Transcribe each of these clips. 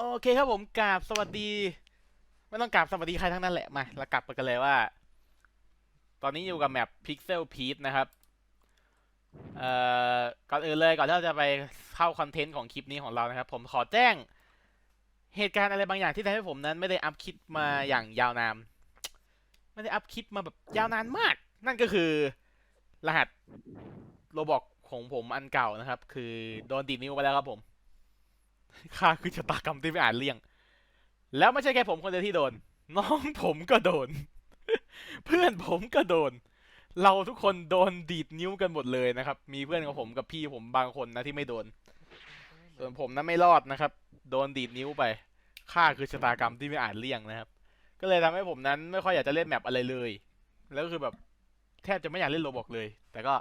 โอเคครับผมกราบสวัสดี ไม่ต้องกราบสวัสดีใครทั้งนั้นแหละมาเรากลับไปกันเลยว่า ตอนนี้อยู่กับแมป Pixel p e a c นะครับ เอ่อก่อนอื่นเลยก่อนที่เราจะไปเข้าคอนเทนต์ของคลิปนี้ของเรานะครับ ผมขอแจ้ง เหตุการณ์อะไรบางอย่างที่ทำให้ผมนั้น ไม่ได้อัพคลิปมาอย่างยาวนานไม่ได้อัพคลิปมาแบบยาวนานมาก นั่นก็คือรหัสโรบอกของผมอันเก่านะครับ คือโดนดีดนิ้วไปแล้วครับผม ค่าคือชะตากรรมที่ไม่อ่านเลี่ยง แล้วไม่ใช่แค่ผมคนเดียวที่โดน น้องผมก็โดน เพื่อนผมก็โดน เราทุกคนโดนดีดนิ้วกันหมดเลยนะครับ มีเพื่อนของผมกับพี่ผมบางคนนะที่ไม่โดน ส่วนผมนั้นไม่รอดนะครับ โดนดีดนิ้วไปค่าคือชะตากรรมที่ไม่อ่านเลี่ยงนะครับ ก็เลยทำให้ผมนั้นไม่ค่อยอยากจะเล่นแมปอะไรเลย แล้วก็คือแบบแทบจะไม่อยากเล่นโรบอกเลย แต่ก็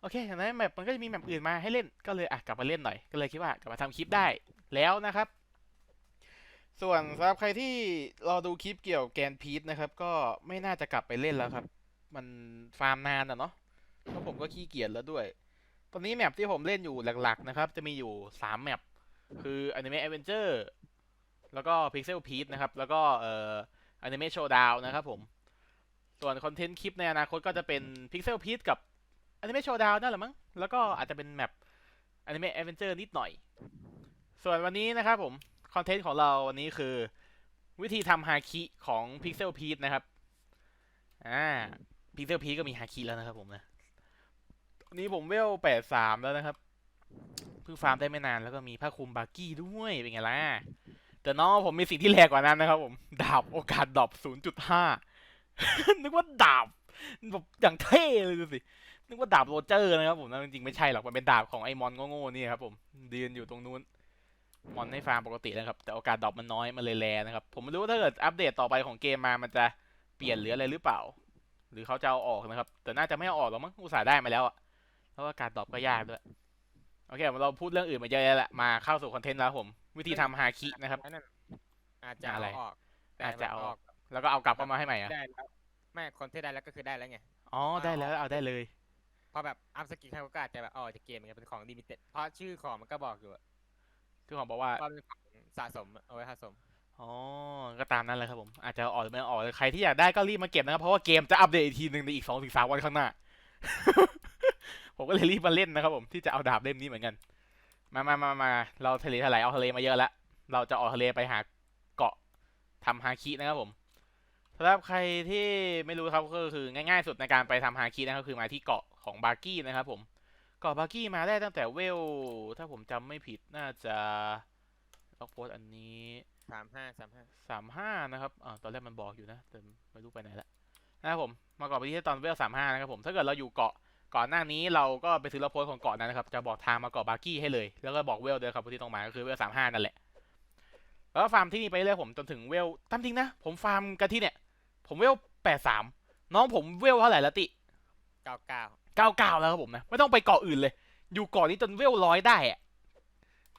โอเคอย่างนั้นแมปมันก็จะมีแมปอื่นมาให้เล่น ก็เลยอะกลับมาเล่นหน่อย ก็เลยคิดว่ากลับมาทำคลิปได้แล้วนะครับ ส่วนสำหรับใครที่รอดูคลิปเกี่ยวกับแกนพีทนะครับ ก็ไม่น่าจะกลับไปเล่นแล้วครับ มันฟาร์มนานอะเนาะเพราะผมก็ขี้เกียจแล้วด้วย ตอนนี้แมปที่ผมเล่นอยู่หลักๆนะครับ จะมีอยู่สามแมป คือ Anime Adventure แล้วก็ Pixel p e a c นะครับ แล้วก็เอ่อ Anime Showdown นะครับผม ส่วนคอนเทนต์คลิปในอนาคตก็จะเป็น Pixel p e a c กับ Anime Showdown นั่นแหละมั้ง แล้วก็อาจจะเป็นแมป Anime Adventure นิดหน่อย ส่วนวันนี้นะครับผม คอนเทนต์ของเราวันนี้คือ วิธีทำฮาคิของ Pixel p e a c นะครับ อ่า Pixel p e a c ก็มีฮาคิแล้วนะครับผมนะวันนี้ผมเวลแปดสามแล้วนะครับ เพิ่งฟาร์มได้ไม่นานแล้วก็มีผ้าคลุมบาร์กี้ด้วยเป็นไงล่ะ แต่น้องผมมีสิ่งที่แรงกว่านั้นนะครับผม ดาบโอกาสดรอป0.5นึกว่าดาบแบบอย่างเท่เลยดูสิ นึกว่าดาบโรเจอร์นะครับผมนะจริงๆไม่ใช่หรอกมันเป็นดาบของไอ้มอนโง่ๆนี่ครับผมยืนอยู่ตรงนู้นมอนให้ฟาร์มปกตินะครับ แต่โอกาสดรอปมันน้อยมันเลยแรนะครับ ผมไม่รู้ว่าถ้าเกิดอัปเดตต่อไปของเกมมามันจะเปลี่ยนหรืออะไรหรือเปล่า หรือเขาจะเอาออกนะครับ แต่น่าจะไม่เอาออกหรอกมั้งอุตส่าห์ได้มาแล้วอะแล้วก็การดรอปก็ยากด้วยโอเคเราพูดเรื่องอื่นมาเยอะแล้วแหละมาเข้าสู่คอนเทนต์แล้วผม วิธีทำฮาคินะครับอันนั้นอาจจะอะไรเอาออกแต่อาจจะเอามันออก แล้วก็เอากลับเข้ามาให้ใหม่อะได้แล้วไม่คนที่ได้แล้วก็คือได้แล้วไงอ๋อได้แล้วเอาได้เลย พอแบบอัพสกิลเขาก็อาจจะแบบอ๋อจะเกมมันเป็นของลิมิเต็ดเพราะชื่อของมันก็บอกอยู่อะคือผมบอกว่า ว่าเป็นของสะสมเอาไว้สะสม อ๋อ ก็ตามนั้นเลยครับผม อาจจะออกหรือไม่ออกใครที่อยากได้ก็รีบมาเก็บนะครับ เพราะว่าเกมจะอัปเดตอีกทีหนึ่งในอีกสองถึงสามวันข้างหน้า ผมก็เลยรีบมาเล่นนะครับผมที่จะเอาดาบเล่มนี้เหมือนกัน มามามามาเราทะเลถลายเอาทะเลมาเยอะแล้ว เราจะออกทะเลไปหาเกาะทำฮาคินะครับผมสำหรับใครที่ไม่รู้ครับก็คือง่ายๆสุดในการไปทำฮาคินะครับคือมาที่เกาะ ของบาร์กี้นะครับผมเกาะบาร์กี้มาได้ตั้งแต่เวล ถ้าผมจำไม่ผิดน่าจะล็อกโพสต์อันนี้สามห้าสามห้าสามห้านะครับอ่าตอนแรกมันบอกอยู่นะแต่ไม่รู้ไปไหนละนะครับผมมาเกาะไปที่ตอนเวลสามห้านะครับผมถ้าเกิดเราอยู่เกาะก่อนหน้านี้เราก็ไปซื้อรับโพสต์ของเกาะนั้นนะครับจะบอกทางมาเกาะบาร์กี้ให้เลย แล้วก็บอกเวลเดินครับที่ตรงมาก็คือเวลสามห้านั่นแหละแล้วก็ฟาร์มที่นี่ไปเรื่อยผมจนถึงเวลตามจริงนะผมฟาร์มกันที่เนี่ย ผมเวลแปดสามน้องผมเวลเท่าไหร่ละติเก้าเก้า ก้าเก้าแล้วครับผมนะ ไม่ต้องไปเกาะอื่นเลย อยู่เกาะนี้จนเวลร้อยได้อะ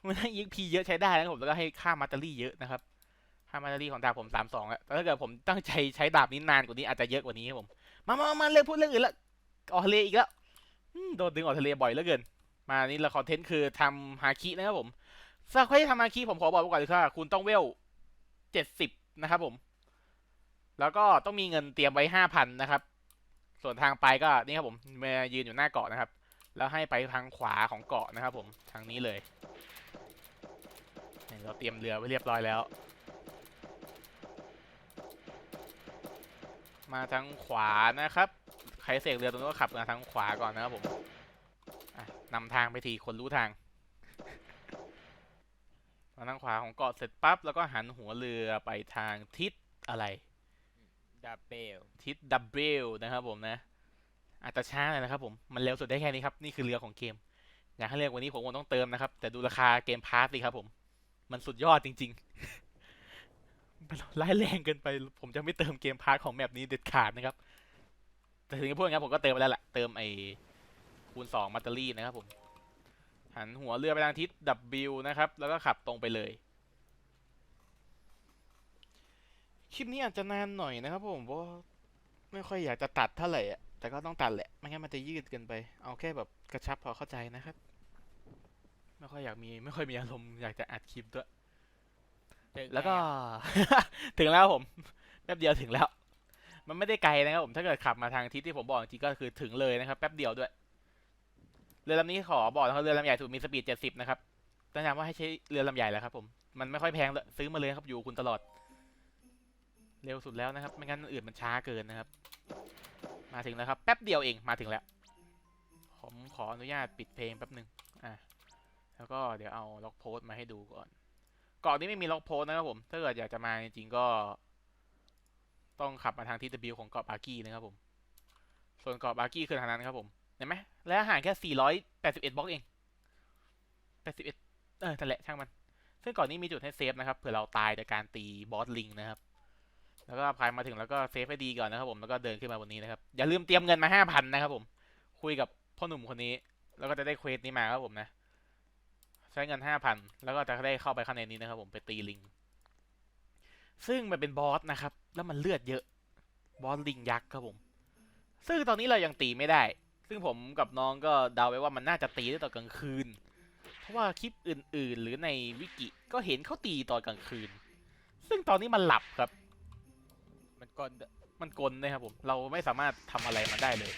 มันให้ยิงพีเยอะใช้ได้นะครับผมแล้วก็ให้ค่ามาตารี่เยอะนะครับค่ามาตารี่ของดาบผมสามสองแล้วแต่ถ้าเกิดผมตั้งใจใช้ดาบนี้นานกว่านี้อาจจะเยอะกว่านี้ครับผม มามามาเรื่องพูดเรื่องอื่นละออกทะเลอีกแล้วโดนดึงออกทะเลบ่อยเหลือเกิน มานี่ละคอนเทนต์คือทำฮาคินะครับผมสำหรับใครที่ทำฮาคิผมขอบอกไว้ก่อนเลยค่ะคุณต้องเวลเจ็ดสิบนะครับผม แล้วก็ต้องมีเงินเตรียมไว้ห้าพันนะครับ ส่วนทางไปก็นี่ครับผมมายืนอยู่หน้าเกาะนะครับ แล้วให้ไปทางขวาของเกาะนะครับ ผมทางนี้เลยเราเตรียมเรือไว้เรียบร้อยแล้ว มาทางขวานะครับ ใครเสกเรือตรงนู้ก็ขับมาทางขวาก่อนนะครับผมนำทางไปทีคนรู้ทางมาทางขวาของเกาะเสร็จปั๊บแล้วก็หันหัวเรือไปทางทิศอะไร ดับเบิลทิศดับเบิลนะครับผมนะ อาจจะช้าหน่อยนะครับผม มันเร็วสุดได้แค่นี้ครับ นี่คือเรือของเกม อยากให้เร็วกว่านี้ผมคงต้องเติมนะครับ แต่ดูราคาเกมพาร์ทสิครับผม มันสุดยอดจริงๆมันร้ายแรงเกินไป ผมจะไม่เติมเกมพาร์ทของแมปนี้เด็ดขาดนะครับ แต่ถึงจะพูดอย่างนั้นผมก็เติมไปแล้วแหละเติมไอคูณสองมัตเตอรี่นะครับผม หันหัวเรือไปทางทิศ W นะครับ แล้วก็ขับตรงไปเลย คลิปนี้อาจจะนานหน่อยนะครับผมเพราะว่าไม่ค่อยอยากจะตัดเท่าไหร่อะแต่ก็ต้องตัดแหละ ไม่งั้นมันจะยืดเกินไป เอาแค่แบบกระชับพอเข้าใจนะครับ ไม่ค่อยอยากมี ไม่ค่อยมีอารมณ์อยากจะอัดคลิปด้วยถึงแล้วก็ ถึงแล้วครับผมแป๊บเดียวถึงแล้ว มันไม่ได้ไกลนะครับผมถ้าเกิดขับมาทางทิศที่ผมบอกจริงๆก็คือถึงเลยนะครับ แป๊บเดียวด้วยเรือลำนี้ขอบอกนะครับเรือลำใหญ่ถูกมีสปีดเจ็ดสิบนะครับแนะนำว่าให้ใช้เรือลำใหญ่แหละครับ ผมมันไม่ค่อยแพงเลยซื้อมาเลยครับอยู่กับคุณตลอด เร็วสุดแล้วนะครับ ไม่งั้นอื่นมันช้าเกินนะครับ มาถึงแล้วครับ แป๊บเดียวเองมาถึงแล้ว ผมขออนุญาตปิดเพลงแป๊บหนึ่งอะแล้วก็เดี๋ยวเอาล็อกโพสต์มาให้ดูก่อนเกาะนี้ไม่มีล็อกโพสต์นะครับผม ถ้าเกิดอยากจะมาจริงๆก็ ต้องขับมาทางทิศ W ของเกาะบาร์กี้นะครับผม ส่วนเกาะบาร์กี้คือทางนั้นครับผม เห็นไหมและห่างแค่ 481 บล็อกเอง 81 เออนั่นแหละช่างมัน ซึ่งเก่อนนี้มีจุดให้เซฟนะครับ เผื่อเราตายจากการตีบอสลิงนะครับ แล้วก็พายมาถึงแล้วก็เซฟให้ดีก่อนนะครับผมแล้วก็เดินขึ้นมาบนนี้นะครับอย่าลืมเตรียมเงินมา5,000นนะครับผมคุยกับพ่อหนุ่มคนนี้ แล้วก็จะได้เควสนี้มาครับผมนะ ใช้เงิน5,000แล้วก็จะได้เข้าไปข้างในนี้นะครับผมไปตีลิง ซึ่งมันเป็นบอสนะครับ แล้วมันเลือดเยอะบอสลิงยักษ์ครับผม ซึ่งตอนนี้เรายังตีไม่ได้ ซึ่งผมกับน้องก็เดาไว้ว่ามันน่าจะตีได้ตอนกลางคืน เพราะว่าคลิปอื่น ๆ หรือในวิกิก็เห็นเขาตีตอนกลางคืน ซึ่งตอนนี้มันหลับครับ กลด้วยมันกลนะครับผม เราไม่สามารถทำอะไรมันได้เลย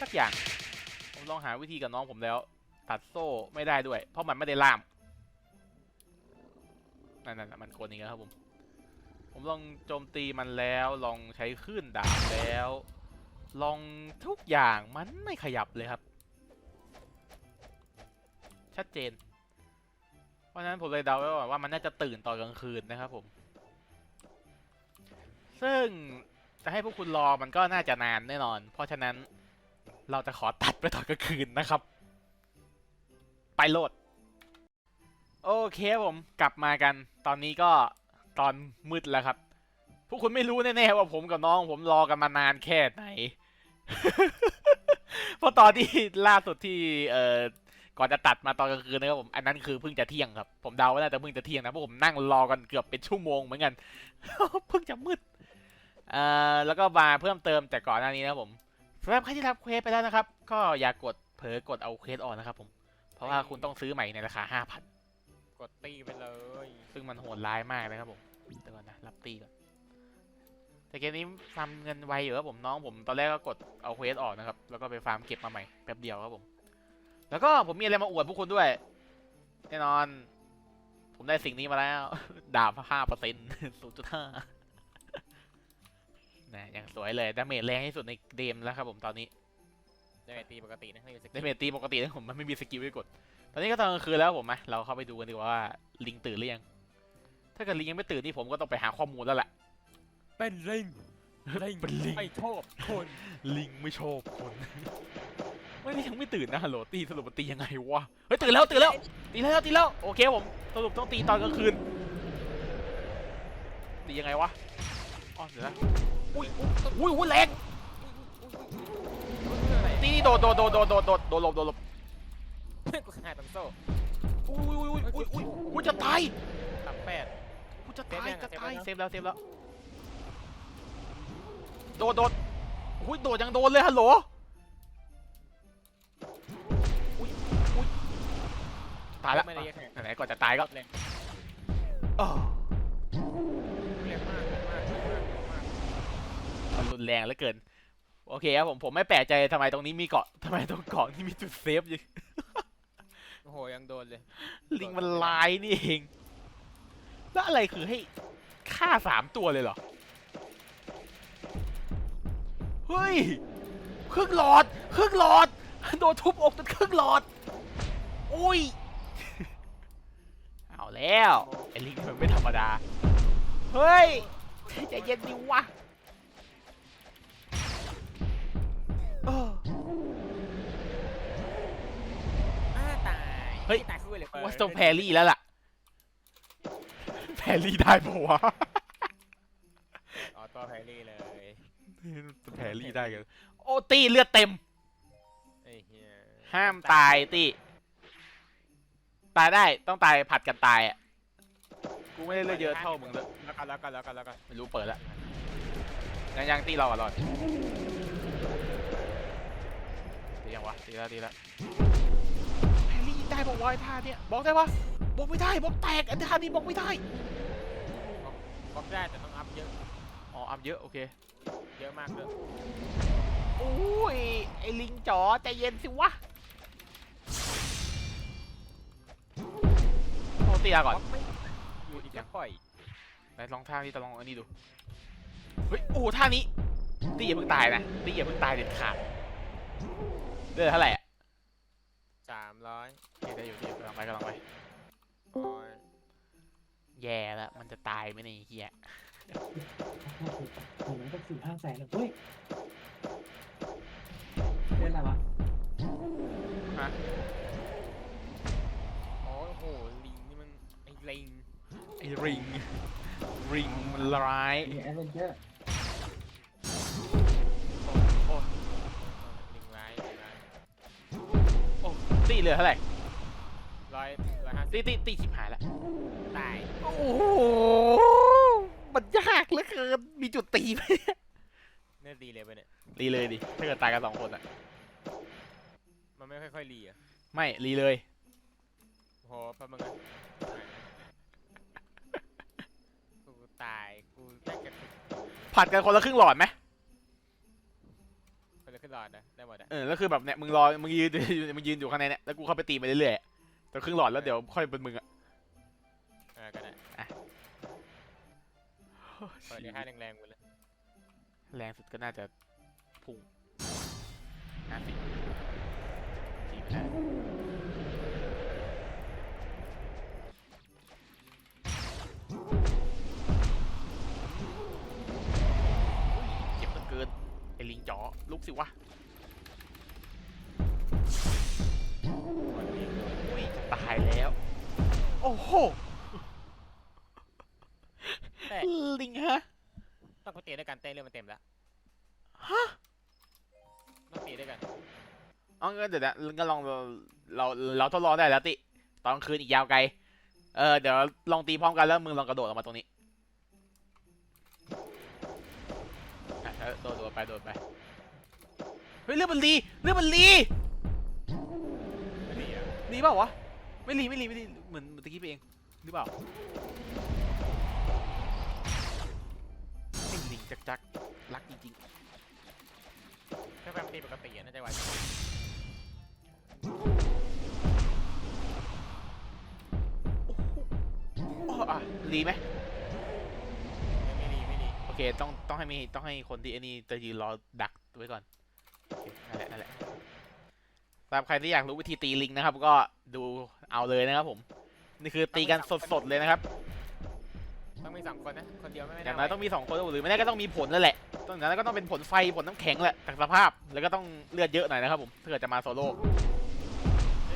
สักอย่าง ผมลองหาวิธีกับน้องผมแล้ว ตัดโซ่ไม่ได้ด้วย เพราะมันไม่ได้ล่ามนั่นนั่นมันกลอย่างเงี้ยครับผม ผมลองโจมตีมันแล้ว ลองใช้คลื่นดาบแล้ว ลองทุกอย่างมันไม่ขยับเลยครับ ชัดเจน เพราะฉะนั้นผมเลยเดาไว้ก่อนว่ามันน่าจะตื่นตอนกลางคืนนะครับผม ซึ่งจะให้พวกคุณรอมันก็น่าจะนานแน่นอน เพราะฉะนั้นเราจะขอตัดไปตอนกลางคืนนะครับ ไปโหลด โอเคผมกลับมากัน ตอนนี้ก็ตอนมืดแล้วครับ พวกคุณไม่รู้แน่ๆว่าผมกับน้องผมรอกันมานานแค่ไหน เพราะตอนที่ล่าสุดที่เอ่อก่อนจะตัดมาตอนกลางคืนนะครับผม อันนั้นคือเพิ่งจะเที่ยงครับ ผมเดาว่าน่าจะเพิ่งจะเที่ยงนะเพราะผมนั่งรอกันเกือบเป็นชั่วโมงเหมือนกัน เพิ่งจะมืด เอ่อแล้วก็มาเพิ่มเติมจากก่อนหน้านี้นะครับผมสำหรับใครที่รับเควสไปแล้วนะครับ ก็อย่ากดเผลอกดเอาเควสออกนะครับผม เพราะว่าคุณต้องซื้อใหม่ในราคา 5,000 กดตีไปเลย ซึ่งมันโหดร้ายมากนะครับผมเดี๋ยวก่อนนะ รับตีก่อน แต่เกมนี้ฟาร์มเงินไวอยู่ครับผมน้องผมตอนแรกก็กดเอาเควสออกนะครับ แล้วก็ไปฟาร์มเก็บมาใหม่แป๊บเดียวครับผม แล้วก็ผมมีอะไรมาอวดพวกคุณด้วย แน่นอน ผมได้สิ่งนี้มาแล้ว ดาบห้าเปอร์เซ็นต์ศูนย์จุดห้า นะอย่างสวยเลยดาเมจแรงที่สุดในเกมแล้วครับผมตอนนี้จะไปตีปกตินะไม่มีสกิดาลเมจตีปกตินะผมมันไม่มีสกิลให้กด ตอนนี้ก็ตอนกลางคืนแล้วผมมาเราเข้าไปดูกันดีกว่าว่าลิงตื่นหรือยัง ถ้าเกิดลิงยังไม่ตื่นนี่ผมก็ต้องไปหาข้อมูลแล้วแหละเป็นลิงลิงเป็นลิงไม่ชอบคนลิงไม่ชอบคนไม่ได้ยังไม่ตื่นนะฮัลโหลตีสรุปมันตียังไงวะเฮ้ยตื่นแล้วตื่นแล้วตีแล้วตีแล้วโอเคผมสรุปต้องตีตอนกลางคืนตียังไงวะอ๋อเดี๋ยวนะ อุ้ยอุ้ยอุ้ยแรงตีนี่โดดโดดโดดโดดโดดโดดโดดหลบโดดหลบกูหาตังโซ่อุ้ยอุ้ยอุ้ยอุ้ยอุ้ยอุ้ยจะตายตับแปดกูจะตายเซฟยังจะเซฟตายแล้วเซฟแล้วเซฟแล้วโดดโดดอุ้ยโดดยังโดนเลยฮัลโหลอุ้ยอุ้ยตายแล้วไม่ได้เยอะขนาดไหนๆก่อนจะตายก็เลยอ้อเร็วมากเร็วมากเร็วมากเร็วมาก มันรุนแรงเหลือเกิน โอเคครับผมผมไม่แปลกใจทำไมตรงนี้มีเกาะทำไมตรงเกาะนี่มีจุดเซฟอยู่ โอ้โหยังโดนเลย ลิงมันลายนี่เอง แล้วอะไรคือให้ฆ่าสามตัวเลยเหรอ เฮ้ย ครึ่งหลอด ครึ่งหลอด โดนทุบอกจนครึ่งหลอด อุ้ย เอาแล้ว ไอ้ลิงมันไม่ธรรมดา เฮ้ยใจเย็นดิวะ เฮ้ย ตายคู่เลยว่าต้องแพรรี่แล้วล่ะ แพรรี่ได้ปะวะอ๋อตัวแพรรี่เลยแพรรี่ได้กันโอ้ตีเลือดเต็ม ไอ้เหี้ยห้ามตายตีตายได้ต้องตายผัดกันตายอะ กูไม่ได้เลือดเยอะเท่ามึงเลยแล้วกันแล้วกันแล้วกันแล้วกันไม่รู้เปิดแล้วยังยังตีเราอะรอดตียังวะตีแล้วตีแล้วแพรรี่ได้ บอกว่าไอ้ท่าเนี่ยบอกได้ปะบอกไม่ได้บอกแตกไอ้ท่านี้บอกไม่ได้บล็อกได้แต่ต้องอัพเยอะ อ๋อ อัพเยอะ โอเค เยอะมากเลยโอ้ย ไอ้ลิงจ๋อใจเย็นสิวะโทษเตียก่อนบล็อกไม่อยู่ดีก็ปล่อยไหนลองท่านี้จะลองอันนี้ดู เฮ้ย โอ้ท่านี้ตีอย่าเพิ่งตายนะตีอย่าเพิ่งตายเด็ดขาดเดือดเท่าไหร่อะ สามร้อยโอเคได้อยู่ได้อยู่กำลังไปกำลังไปโอ้ยแย่แล้วมันจะตายไหมเนี่ยไอ้เฮียผมนั้นก็สี่ห้าแสนเลยเฮ้ยเล่นอะไรวะโอ้โหลิงนี่มันไอ้ลิงไอ้ริงริงมันร้าย มีแอดเวนเจอร์ เหลือเท่าไหร่ร้อยร้อยห้าสิบตีตีตีชิบหายแล้วตายโอ้โหมันยากเหลือเกินมีจุดตีไหมเนื้อดีเลยไปะเนี่ย รีเลยดิถ้าเกิดตายกันสองคนอะมันไม่ค่อยๆรีอะไม่รีเลย โอ้โหแป๊บมึงนะกูตาย กูแม่งจะผัดกันคนละครึ่งหลอดไหม ได้หมดอะเออแล้วคือแบบเนี่ยมึงรอมึงยืนอยู่มึงยืนอยู่ข้างในเนี่ยแล้วกูเข้าไปตีไปเรื่อยๆอะแต่ครึ่งหลอดแล้วเดี๋ยวค่อยเป็นมึงอะเออก็ได้เปิดได้ห้าแรงๆไปเลยแรงสุดก็น่าจะพุ่งห้าสิบตีไม่ได้เจ็บเหลือเกินไอ้ลิงจ๋อลุกสิวะ อ้โหแต่ลิงฮะต้องไปตีด้วยกันเต้นเรื่องมันเต็มแล้วฮะต้องตีด้วยกันเอางั้นเดี๋ยวนะก็ลองเราเราเราทดลองได้แล้วติตอนกลางคืนอีกยาวไกล เออเดี๋ยวลองตีพร้อมกันแล้วมึงลองกระโดดออกมาตรงนี้อะโดดโดดไปโดดไปเฮ้ยเรื่องมันรีเรื่องมันรีไม่ดีอะรีเปล่าวะ ไม่รีไม่รีไม่รีเหมือนเหมือนตะกี้ไปเอง หรือเปล่าไอ้ลิงจักจักรักจริงถ้าแบบตีปกติอะน่าจะไหวๆอ๋ออะรีไหมไม่ดีไม่ดีโอเคต้องต้องให้มีต้องให้คนที่ไอ้นี่จะยืนรอดักไว้ก่อนโอเคนั่นแหละนั่นแหละสำหรับใครที่อยากรู้วิธีตีลิงนะครับ ก็ดู เอาเลยนะครับผม นี่คือตีกันสดๆเลยนะครับต้องมีสองคนนะคนเดียวไม่อได้ย่างน้อยต้องมีสองคนหรือไม่ได้ก็ต้องมีผลนั่นแหละต้องอย่างนั้นก็ต้องเป็นผลไฟผลน้ำแข็งแหละจากสภาพแล้วก็ต้องเลือดเยอะหน่อยนะครับผมถ้าเกิดจะมาโซโล่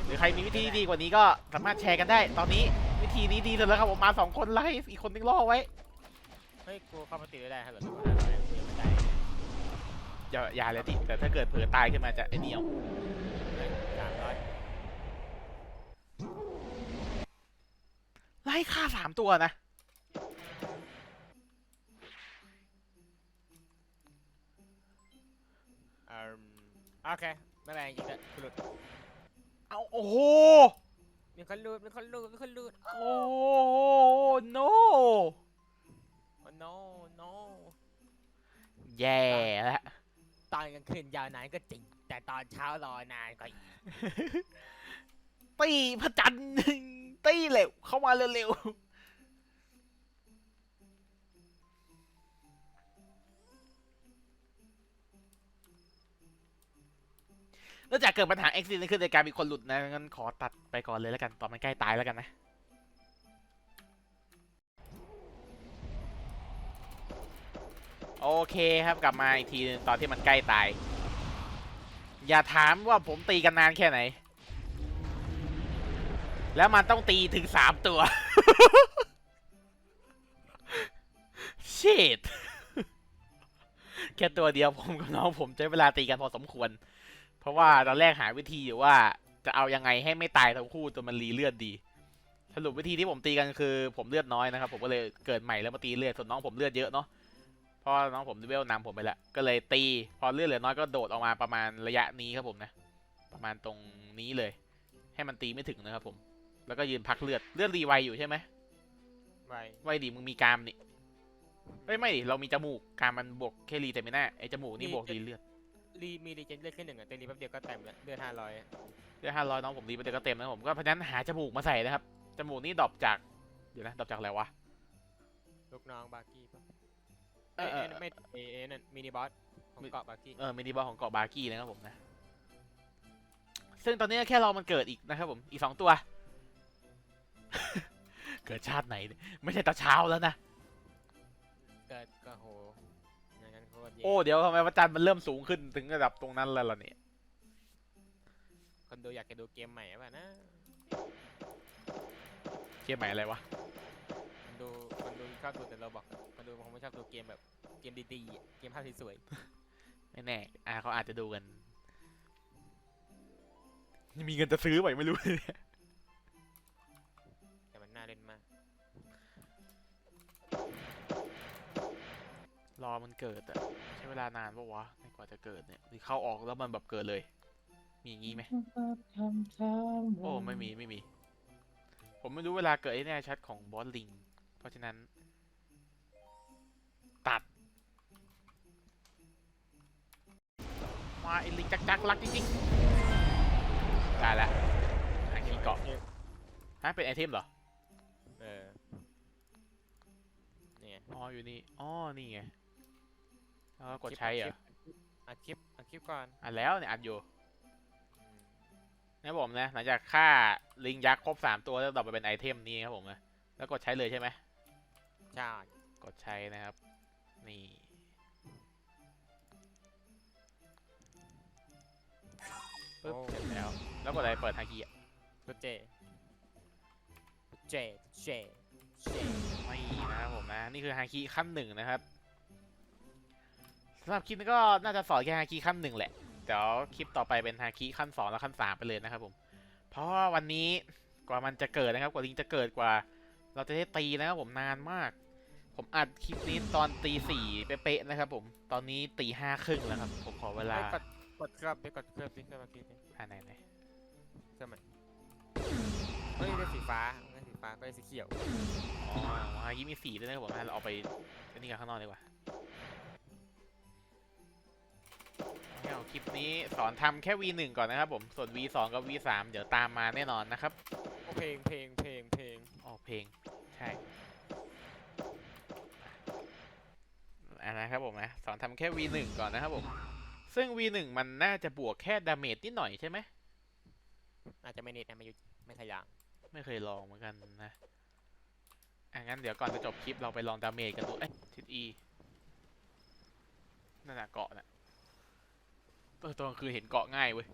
หรือใครมีวิธีที่ดีกว่านี้ก็สามารถแชร์กันได้ ตอนนี้วิธีนี้ดีสุดแล้วครับผมมาสองคนไล่อีกคนนึงล่อไว้เฮ้ยกูเข้ามาตีไม่ได้ฮัลโหลห้าร้อยกูยังไม่ได้อย่าอย่าเลยติแต่ถ้าเกิดเผลอตายขึ้นมาจะไอ้นี่เอา สามร้อย ไล่ฆ่าสามตัวนะ อืมโอเคไม่เป็นไรจริงๆแล้วกูหลุดเอาโอ้โห มีคนหลุดมีคนหลุดมีคนหลุดโอ้ no โอ้ no no แย่แล้วตอนกลางคืนยาวนานก็จริง แต่ตอนเช้ารอนานก็อีกตีพระจันทร์ ตีเร็วเข้ามาเร็วๆนอกจากเกิดปัญหาเอ็กซิเดนขึ้นในการมีคนหลุดนะงั้นขอตัดไปก่อนเลยแล้วกันตอนมันใกล้ตายแล้วกันนะโอเคครับกลับมาอีกทีหนึงตอนที่มันใกล้ตาย อย่าถามว่าผมตีกันนานแค่ไหน แล้วมันต้องตีถึงสามตัวชิตแค่ตัวเดียวผมกับน้องผมใช้เวลาตีกันพอสมควร เพราะว่าตอนแรกหาวิธีอยู่ว่า จะเอายังไงให้ไม่ตายทั้งคู่จนมันรีเลือดดี สรุปวิธีที่ผมตีกันคือ ผมเลือดน้อยนะครับ ผมก็เลยเกิดใหม่แล้วมาตีเลือดส่วนน้องผมเลือดเยอะเนาะเพราะน้องผมเวลนำผมไปแล้วก็เลยตี พอเลือดเหลือน้อยก็โดดออกมาประมาณระยะนี้ครับผมนะ ประมาณตรงนี้เลย ให้มันตีไม่ถึงนะครับผม แล้วก็ยืนพักเลือด เลือดรีไวอยู่ใช่ไหมไวไวดีมึงมีกรามนี่เอ้ยไม่ดิเรามีจมูกการมันบวกแค่รีแต่ไม่น่าไอจมูกนี่บวกรีเลือดรีมีรีเจนเลือดแค่หนึ่งอะแต่รีแป๊บเดียวก็เต็มแล้วเลือดห้าร้อยเลือดห้าร้อยน้องผมรีไปเต็มก็เต็มนะผมก็เพราะฉะนั้นหาจมูกมาใส่นะครับจมูกนี่ดรอปจากเดี๋ยวนะดรอปจากอะไรวะลูกน้องบาร์กี้ปะเอเอ้อยเออเอ้ยไม่เอเอนั่นมินิบอสของเกาะบาร์กี้เออมินิบอลของเกาะบาร์กี้นะครับผมนะ ซึ่งตอนนี้แค่รอมันเกิดอีกนะครับผมอีกสองตัว เกิดชาติไหนเนี่ยไม่ใช่ตาเช้าแล้วนะ เกิดก็โหอย่างนั้นโคตรเย่โอ้ เดี๋ยวทำไมพระจันทร์มันเริ่มสูงขึ้นถึงระดับตรงนั้นแล้วล่ะเนี่ย คนดูอยากจะดูเกมใหม่ป่ะนะเกมใหม่อะไรวะ คนดูคนดูชอบดูแต่เราบอกคนดูคงไม่ชอบดูเกมแบบเกมดีๆอะเกมภาพสวยไม่แน่อ่าเขาอาจจะดูกัน มีเงินจะซื้อไหมไม่รู้เลย รอมันเกิดอะใช้เวลานานปะวะในกว่าจะเกิดเนี่ยหรือเข้าออกแล้วมันแบบเกิดเลย มีอย่างงี้ไหมโอ้ไม่มีไม่มี ผมไม่รู้เวลาเกิดไอ้แน่ชัดของบอสลิง เพราะฉะนั้น ตัด มาไอ้ลิงจักจักรักจริงๆได้แล้วหาคีย์เกาะฮะเป็นไอเทมเหรอเออเนี่ยอ๋ออยู่นี่อ๋อนี่ไง แล้วก็กดใช้เหรออัดคลิปอัดคลิปก่อนอะแล้วเนี่ยอัดอยู่อืมนะผมนะหลังจากฆ่าลิงยักษ์ครบสามตัวแล้วต่อไปเป็นไอเทมนี้ครับผมนะแล้วกดใช้เลยใช่ไหมใช่กดใช้นะครับ นี่ปึ๊บโอ้เสร็จแล้ว แล้วกดอะไรเปิดฮากิอะก็เจเจเจเจไม่นะครับผมนะ นี่คือฮาคิขั้นหนึ่งนะครับ สำหรับคลิปนี้ก็น่าจะสอนแค่ฮาคิขั้นหนึ่งแหละ เดี๋ยวคลิปต่อไปเป็นฮาคิขั้นสองแล้วขั้นสามไปเลยนะครับผม เพราะว่าวันนี้กว่ามันจะเกิดนะครับ กว่าลิงจะเกิดกว่า เราจะได้ตีนะครับผมนานมาก ผมอัดคลิปนี้ตอนตีสี่เป๊ะๆนะครับผม ตอนนี้ตีห้าครึ่งแล้วครับ ผมขอเวลาไปกดกดเครื่องไปกดเครื่องไปเครื่องมาคิดอ่าไหนไหนเครื่องมันเฮ้ยได้สีฟ้าได้สีฟ้าก็ได้สีเขียว อ๋อฮาคิมีสีด้วยนะครับผมนะเราเอาไปอันนี้กันข้างนอกดีกว่า เอาคลิปนี้สอนทำแค่ V1 ก่อนนะครับผม ส่วน V2 กับ V3 เดี๋ยวตามมาแน่นอนนะครับโอ้เพลงเพลงเพลงเพลงออกเพลง ใช่อันนะครับผมนะ สอนทำแค่ V1 ก่อนนะครับผม ซึ่ง V1 มันน่าจะบวกแค่ดาเมจนิดหน่อยใช่ไหม อาจจะไม่เน็ตนะไม่ยุไม่ทะยางไม่เคยลองเหมือนกันนะอะงั้นเดี๋ยวก่อนจะจบคลิปเราไปลองดาเมจกันดู เอ๊ะทิศ E นั่นน่ะเกาะน่ะ ตัวตอนกลางคือเห็นเกาะง่ายเว้ย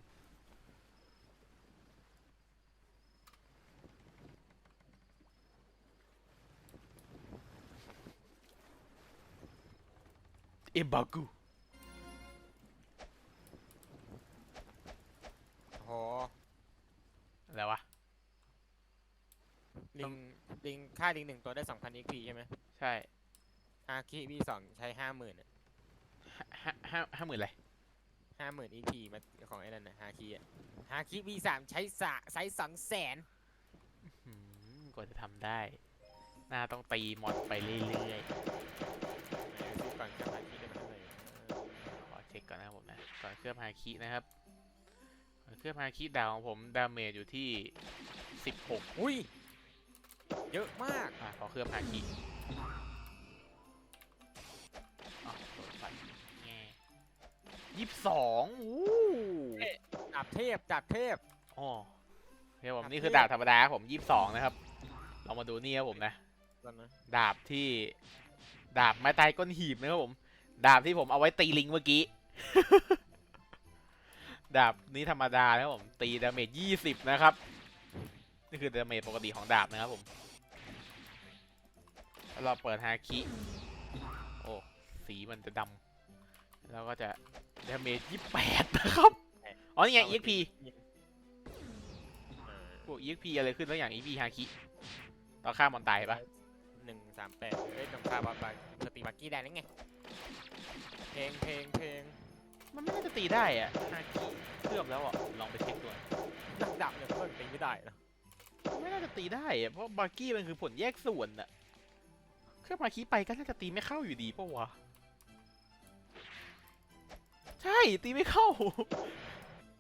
เอ็มบากูโอ้โหอะไรวะ ลิงลิงค่าลิงหนึ่งตัวได้สองพัน XP ใช่ไหมใช่อาคีวีสองใช้ห้าหมื่นห้าห้าห้าหมื่นอะไร ห้าหมื่น XP มาของไอ้นั่นนะฮาคีอะฮาคีวีสามใช้สะใช้สองแสนอืมกว่าจะทำได้น่าต้องตีมอนไปเรื่อยซื้อก่อนจะฮาคีได้มาเท่าไหร่ๆขอเช็คก่อนนะครับผมนะ ก่อนเคลือบฮาคินะครับก่อนเคลือบฮาคิดาวของผมดาเมจอยู่ที่16อุ้ย เยอะมากอะขอเคลือบฮาคิ ยี่สิบสองอู้ดาบเทพดาบเทพ อ๋อโอเคผมดาบนี่คือเทพดาบธรรมดาครับผมยี่สิบสองนะครับ เรามาดูนี่ครับผมนะตอนนั้นดาบที่ ดาบไม้ตายก้นหีบนะครับผม ดาบที่ผมเอาไว้ตีลิงเมื่อกี้ ดาบนี้ธรรมดานะครับผม ตีดาเมจยี่สิบนะครับ นี่คือดาเมจปกติของดาบนะครับผมแล้วเราเปิดฮาคิ โอ้ สีมันจะดำ แล้วก็จะดาเมจยี่แปดนะครับ อ๋อ นี่ไง EXP เออพวก EXP อะไรขึ้นแล้วอย่าง EXP ฮาคิตอนฆ่ามอนตายปะหนึ่งสามแปดเอ้ยตรงคาบาบาสติบักกี้ได้แล้วไง เพลงเพลงเพลงมันไม่น่าจะตีได้อะฮาคิเคลือบแล้วอะ ลองไปเช็คดูหน่อยดักดับเนี่ยเพิ่งตีไม่ได้นะไม่น่าจะตีได้อะเพราะบาร์กี้มันคือผลแยกส่วนอะเคก็มาคีไปก็น่าจะตีไม่เข้าอยู่ดีปะวะ ใช่ตีไม่เข้า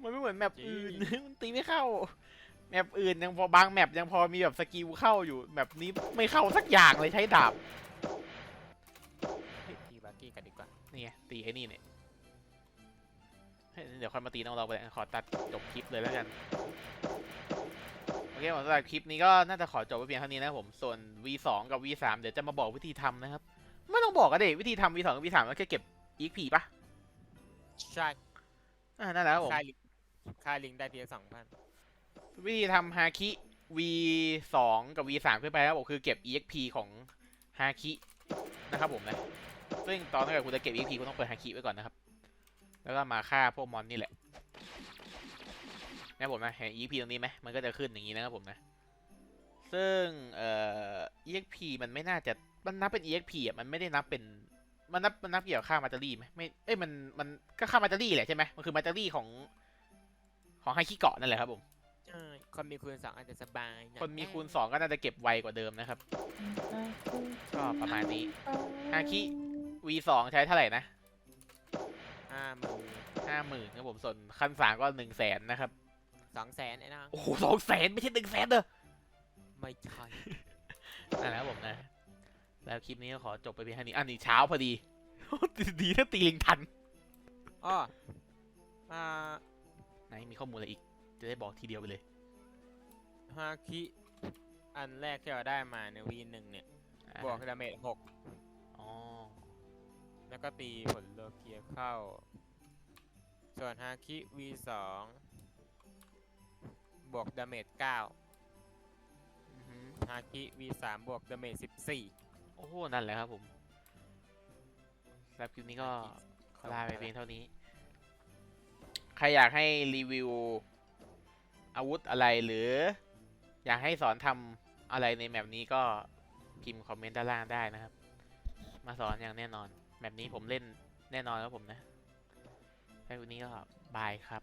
มันไม่เหมือนแมปอื่นมันตีไม่เข้า แมปอื่นยังพอบางแมปยังพอมีแบบสกิลเข้าอยู่แมปนี้ไม่เข้าสักอย่างเลยใช้ดาบเฮ้ยตีบักกี้กันดีกว่านี่ไงตีไอ้นี่เนี่ยเฮ้ยเดี๋ยวค่อยมาตีน้องเราไปเลยขอตัดจบคลิปเลยแล้วกันโอเคผมสำหรับคลิปนี้ก็น่าจะขอจบไว้เพียงเท่านี้นะครับผมส่วน V2 กับ V3 เดี๋ยวจะมาบอกวิธีทำนะครับ ไม่ต้องบอกก็ได้วิธีทำ V2 กับ V3 ก็แค่เก็บ EXP ปะ ใช่อ่านั่นแหละครับผมค่าลิงค่าลิงได้เพียงสองพันวิธีทำฮาคิ V2 กับ V3 ขึ้นไปครับผมคือเก็บ EXP ของฮาคินะครับผมนะ ซึ่งตอนถ้าเกิดคุณจะเก็บ EXP คุณต้องเปิดฮาคิไว้ก่อนนะครับ แล้วก็มาฆ่าพวกมอนนี่แหละนะครับผมนะเห็น EXP ตรงนี้ไหมมันก็จะขึ้นอย่างนี้นะครับผมนะ ซึ่งเอ่อ EXP มันไม่น่าจะมันนับเป็น EXP อะมันไม่ได้นับเป็น มันนับมันนับเกี่ยวกับค่ามาตารี่ไหมไม่เอ้ยมันมันก็ค่ามาตารี่แหละใช่ไหมมันคือมาตารี่ของของไฮคิเกาะนั่นแหละครับผมใช่คนมีคูณสองอาจจะสบายหอยคนมีคูณ2ก็น่าจะเก็บไวกว่าเดิมนะครับ ก็ประมาณนี้ฮาคิ V2 ใช้เท่าไหร่นะห้าหมื่นห้าหมื่นครับผมส่วนขั้นสามก็หนึ่งแสนนะครับสองแสนไอ้นางโอ้โหสองแสนไม่ใช่หนึ่งแสนเด้อไม่ใช่นั่นแหละครับผมนะ แล้วคลิปนี้ก็ขอจบไปเพียงเท่านี้อันนี้เช้าพอดี ดีถ้าตีลิงทัน อ้ออ่าไหนมีข้อมูลอะไรอีก จะได้บอกทีเดียวไปเลย ฮาคิ อันแรกที่เราได้มาในวีหนึ่งเนี่ยอ่าบวกดาเมจหกอ๋อ แล้วก็ตีผลโลเกียเข้า ส่วนฮาคิ V2 บวกดาเมจ9อือหือฮาคิ V3 บวกดาเมจ14โอ้โห นั่นแหละครับผมสำหรับคลิปนี้ก็ลาไปเพียงเท่านี้ ใครอยากให้รีวิว อาวุธอะไรหรือ อยากให้สอนทำอะไรในแมปนี้ก็พิมพ์คอมเมนต์ด้านล่างได้นะครับ มาสอนอย่างแน่นอน แมปนี้ผมเล่นแน่นอนครับผมนะแค่วันนี้ก็บายครับ